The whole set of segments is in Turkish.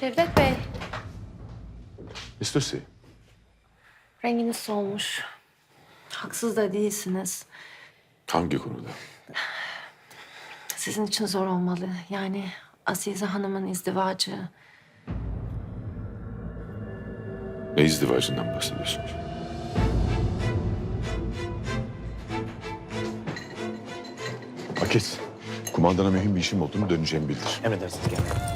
Cevdet Bey, Mr. C. renginiz solmuş. Haksız da değilsiniz. Hangi konuda? Sizin için zor olmalı. Yani Azize Hanım'ın izdivacı. Ne izdivacından bahsediyorsunuz? Paket. Kumandana mühim bir işim olduğunu döneceğimi bildir. Emredersiniz Kemal.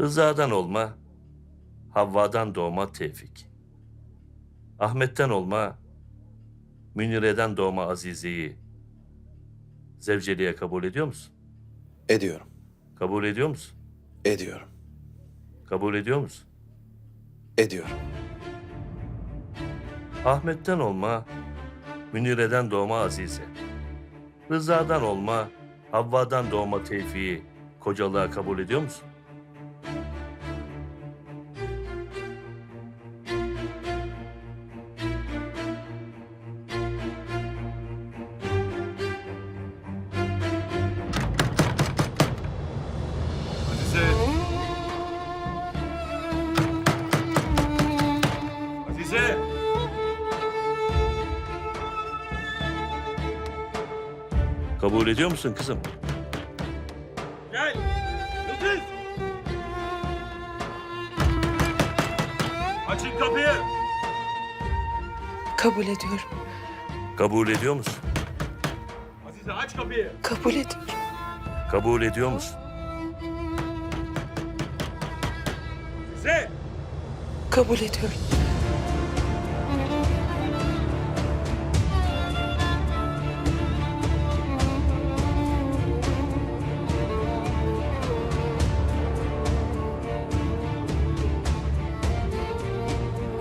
Rıza'dan olma, Havva'dan doğma Tevfik. Ahmet'ten olma, Münir'den doğma Azize'yi zevceliğe kabul ediyor musun? Ediyorum. Kabul ediyor musun? Ediyorum. Kabul ediyor musun? Ediyorum. Ahmet'ten olma, Münir'den doğma Azize. Rıza'dan olma, Havva'dan doğma Tevfik'i kocalığa kabul ediyor musun? Kabul ediyor musun kızım? Gel. Yıldız. Açın kapıyı. Kabul ediyorum. Kabul ediyor musun? Azize aç kapıyı. Kabul ediyorum. Kabul ediyor musun? Azize. Kabul ediyorum.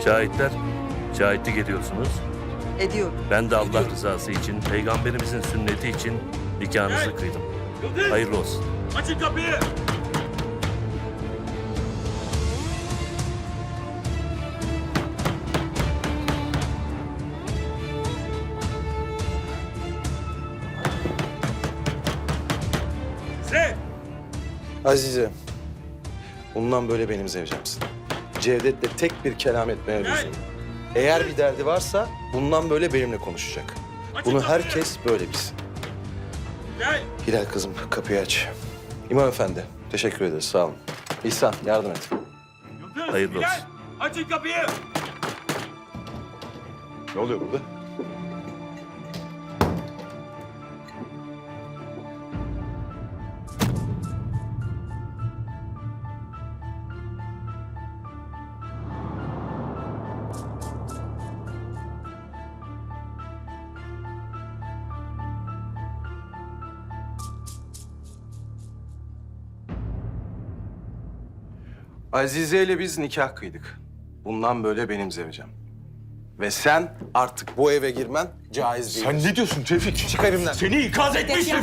Şahitler, şahitlik ediyorsunuz. Ediyorum. Ben de Allah rızası için, peygamberimizin sünneti için nikahınızı Gel. kıydım. Yıldız. Hayırlı olsun. Açın kapıyı. Azize. Azize. Bundan böyle benim zevcemsin. Cevdet'le tek bir kelam etmeye lüzum. Eğer bir derdi varsa bundan böyle benimle konuşacak. Bunu herkes böyle bilsin. Gel. Hilal kızım kapıyı aç. İmam efendi teşekkür ederiz sağ olun. İhsan yardım et. Hayırlı olsun. Açın kapıyı. Ne oluyor burada? Azize ile biz nikah kıydık. Bundan böyle benim zevcem. Ve sen artık bu eve girmen caiz değil. Sen ne diyorsun Tevfik? Çık evimden. Seni ikaz etmiştim.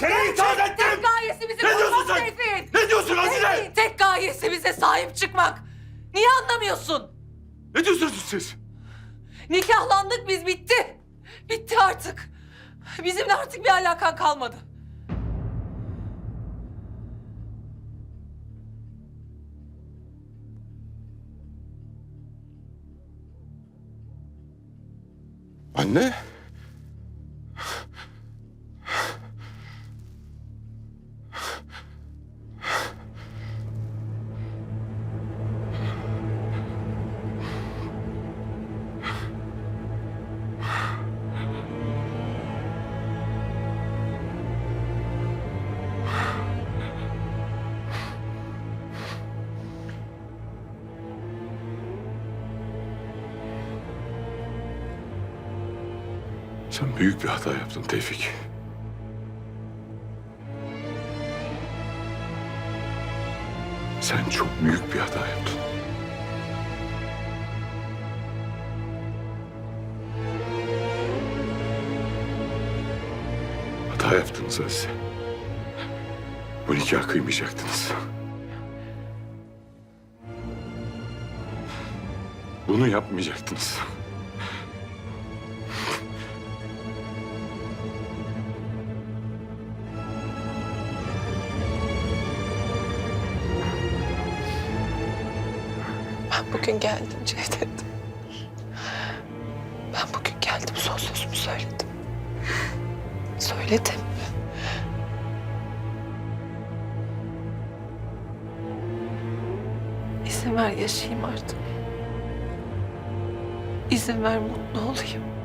Seni ikaz ettim. Tek gayesi bizi Ne diyorsun sen? Tevfik. Ne diyorsun Azize? Tek gayesi bize sahip çıkmak. Niye anlamıyorsun? Ne diyorsunuz siz? Nikahlandık biz bitti. Bitti artık. Bizimle artık bir alakan kalmadı. Anne. Sen büyük bir hata yaptın Tevfik. Sen çok büyük bir hata yaptın. Hata yaptınız Azize. Bu nikah kıymayacaktınız. Bunu yapmayacaktınız. Bugün geldim Cevdet. Ben bugün geldim son sözümü söyledim. Söyledim. İzin ver yaşayayım artık. İzin ver mutlu olayım.